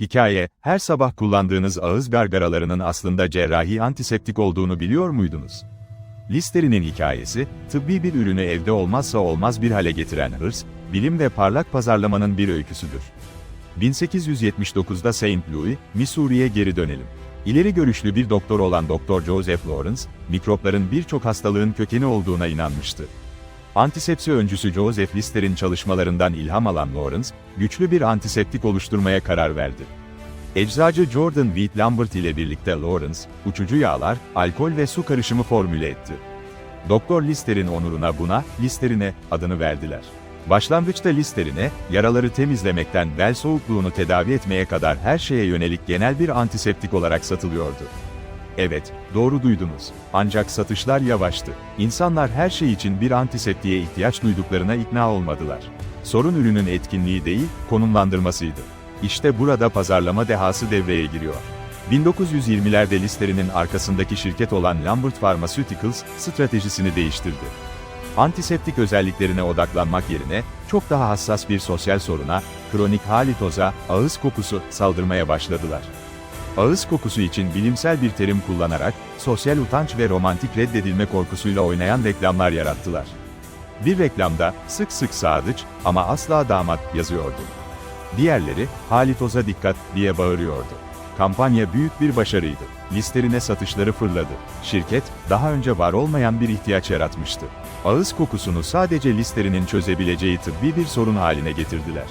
Hikaye, her sabah kullandığınız ağız gargaralarının aslında cerrahi antiseptik olduğunu biliyor muydunuz? Listerinin hikayesi, tıbbi bir ürünü evde olmazsa olmaz bir hale getiren hırs, bilim ve parlak pazarlamanın bir öyküsüdür. 1879'da St. Louis, Missouri'ye geri dönelim. İleri görüşlü bir doktor olan Dr. Joseph Lawrence, mikropların birçok hastalığın kökeni olduğuna inanmıştı. Antisepsi öncüsü Joseph Lister'in çalışmalarından ilham alan Lawrence, güçlü bir antiseptik oluşturmaya karar verdi. Eczacı Jordan Wheat Lambert ile birlikte Lawrence, uçucu yağlar, alkol ve su karışımı formüle etti. Doktor Lister'in onuruna buna, Listerine, adını verdiler. Başlangıçta Listerine, yaraları temizlemekten bel soğukluğunu tedavi etmeye kadar her şeye yönelik genel bir antiseptik olarak satılıyordu. Evet, doğru duydunuz. Ancak satışlar yavaştı. İnsanlar her şey için bir antiseptiğe ihtiyaç duyduklarına ikna olmadılar. Sorun ürünün etkinliği değil, konumlandırmasıydı. İşte burada pazarlama dehası devreye giriyor. 1920'lerde listerinin arkasındaki şirket olan Lambert Pharmaceuticals, stratejisini değiştirdi. Antiseptik özelliklerine odaklanmak yerine, çok daha hassas bir sosyal soruna, kronik halitoza, ağız kokusu, saldırmaya başladılar. Ağız kokusu için bilimsel bir terim kullanarak, sosyal utanç ve romantik reddedilme korkusuyla oynayan reklamlar yarattılar. Bir reklamda, sık sık sadıç ama asla damat yazıyordu. Diğerleri, halitoza dikkat diye bağırıyordu. Kampanya büyük bir başarıydı. Listerine satışları fırladı. Şirket, daha önce var olmayan bir ihtiyaç yaratmıştı. Ağız kokusunu sadece Listerinin çözebileceği tıbbi bir sorun haline getirdiler.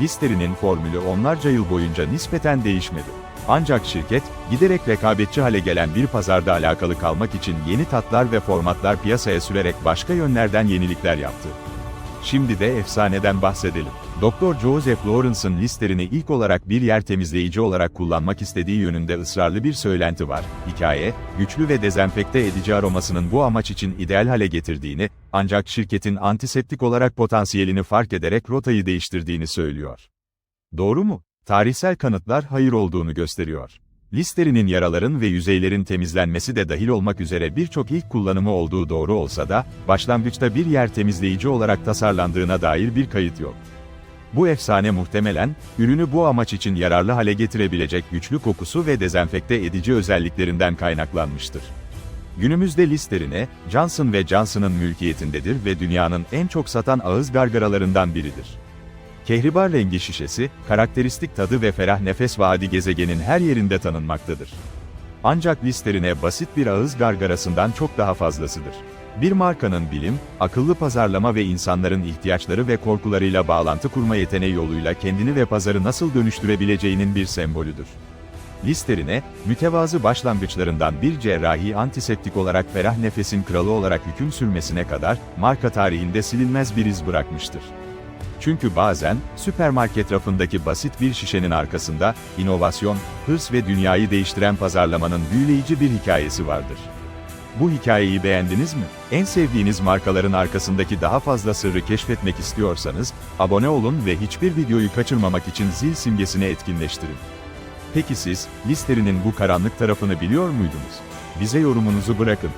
Listerinin formülü onlarca yıl boyunca nispeten değişmedi. Ancak şirket, giderek rekabetçi hale gelen bir pazarda alakalı kalmak için yeni tatlar ve formatlar piyasaya sürerek başka yönlerden yenilikler yaptı. Şimdi de efsaneden bahsedelim. Dr. Joseph Lawrence'ın listerini ilk olarak bir yer temizleyici olarak kullanmak istediği yönünde ısrarlı bir söylenti var. Hikaye, güçlü ve dezenfekte edici aromasının bu amaç için ideal hale getirdiğini, ancak şirketin antiseptik olarak potansiyelini fark ederek rotayı değiştirdiğini söylüyor. Doğru mu? Tarihsel kanıtlar hayır olduğunu gösteriyor. Listerinin yaraların ve yüzeylerin temizlenmesi de dahil olmak üzere birçok ilk kullanımı olduğu doğru olsa da, başlangıçta bir yer temizleyici olarak tasarlandığına dair bir kayıt yok. Bu efsane muhtemelen, ürünü bu amaç için yararlı hale getirebilecek güçlü kokusu ve dezenfekte edici özelliklerinden kaynaklanmıştır. Günümüzde Listerine, Johnson Johnson'ın mülkiyetindedir ve dünyanın en çok satan ağız gargaralarından biridir. Kehribar rengi şişesi, karakteristik tadı ve ferah nefes vaadi gezegenin her yerinde tanınmaktadır. Ancak Listerine basit bir ağız gargarasından çok daha fazlasıdır. Bir markanın bilim, akıllı pazarlama ve insanların ihtiyaçları ve korkularıyla bağlantı kurma yeteneği yoluyla kendini ve pazarı nasıl dönüştürebileceğinin bir sembolüdür. Listerine, mütevazı başlangıçlarından bir cerrahi antiseptik olarak ferah nefesin kralı olarak hüküm sürmesine kadar, marka tarihinde silinmez bir iz bırakmıştır. Çünkü bazen, süpermarket rafındaki basit bir şişenin arkasında, inovasyon, hırs ve dünyayı değiştiren pazarlamanın büyüleyici bir hikayesi vardır. Bu hikayeyi beğendiniz mi? En sevdiğiniz markaların arkasındaki daha fazla sırrı keşfetmek istiyorsanız, abone olun ve hiçbir videoyu kaçırmamak için zil simgesini etkinleştirin. Peki siz, listerinin bu karanlık tarafını biliyor muydunuz? Bize yorumunuzu bırakın.